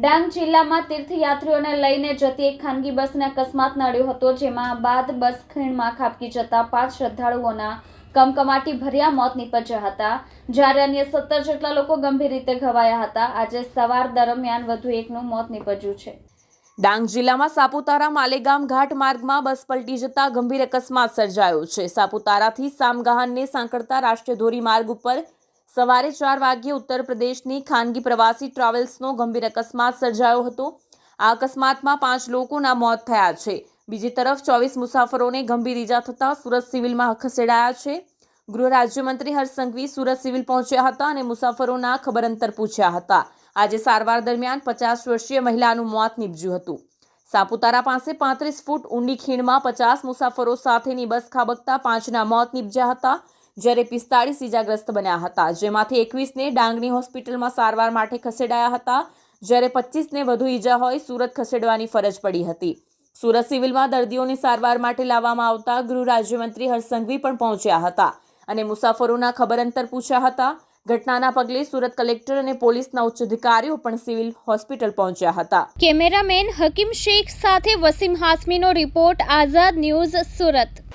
ડાંગ જિલ્લામાં તીર્થયાત્રીઓને લઈને જતી એક ખાનગી બસને અકસ્માત નડ્યો હતો, જેમાં બાદ બસ ખીણમાં ખાબકી જતા પાંચ શ્રદ્ધાળુઓના કમકમાટી ભર્યા મોત નીપજ્યા હતા. જ્યારે અન્ય સત્તર જેટલા લોકો ગંભીર રીતે ઘવાયા હતા, આજે સવાર દરમિયાન વધુ એકનું મોત નીપજ્યું છે. ડાંગ જિલ્લામાં સાપુતારા માલેગામ ઘાટ માર્ગમાં બસ પલટી જતા ગંભીર અકસ્માત સર્જાયો છે. સાપુતારાથી સામગાહનને સાંકળતા રાષ્ટ્રીય ધોરીમાર્ગ ઉપર સવારે ચાર વાગ્યે ઉત્તર પ્રદેશની ખાનગી પ્રવાસી ટ્રાવેલ્સનો ગંભીર અકસ્માત સર્જાયો હતો. આ અકસ્માતમાં પાંચ લોકોના મોત થયા છે. બીજી તરફ ચોવીસ મુસાફરોને ગંભીર ઈજા થતાં સુરત સિવિલમાં ખસેડાયા છે. ગૃહ રાજ્યમંત્રી હર્ષ સંઘવી સુરત સિવિલ પહોંચ્યા હતા અને મુસાફરોના ખબર અંતર પૂછ્યા હતા. આજે સારવાર દરમિયાન પચાસ વર્ષીય મહિલાનું મોત નીપજ્યું હતું. સાપુતારા પાસે પાંત્રીસ ફૂટ ઊંડી ખીણમાં પચાસ મુસાફરો સાથેની બસ ખાબકતા પાંચના મોત નીપજ્યા હતા. જ્યારે પિસ્તાળીસ ઇજાગ્રસ્ત બન્યા હતા. જેમાંથી એકવીસને ડાંગની હોસ્પિટલમાં સારવાર માટે ખસેડાયા હતા. જ્યારે પચીસને વધુ ઈજા હોય, સુરત ખસેડવાની ફરજ પડી હતી. સુરત સિવિલમાં દર્દીઓની સારવાર માટે લાવવામાં આવતા ગૃહ રાજ્યમંત્રી હરસંઘવી પણ પહોંચ્યા હતા અને મુસાફરોના ખબર અંતર પૂછ્યા હતા. ઘટનાના પગલે સુરત કલેક્ટર અને પોલીસના ઉચ્ચ અધિકારીઓ પણ સિવિલ હોસ્પિટલ પહોંચ્યા હતા. કેમેરામેન હકીમ શેખ સાથે વસીમ હાસમીનો રિપોર્ટ, આઝાદ ન્યૂઝ સુરત.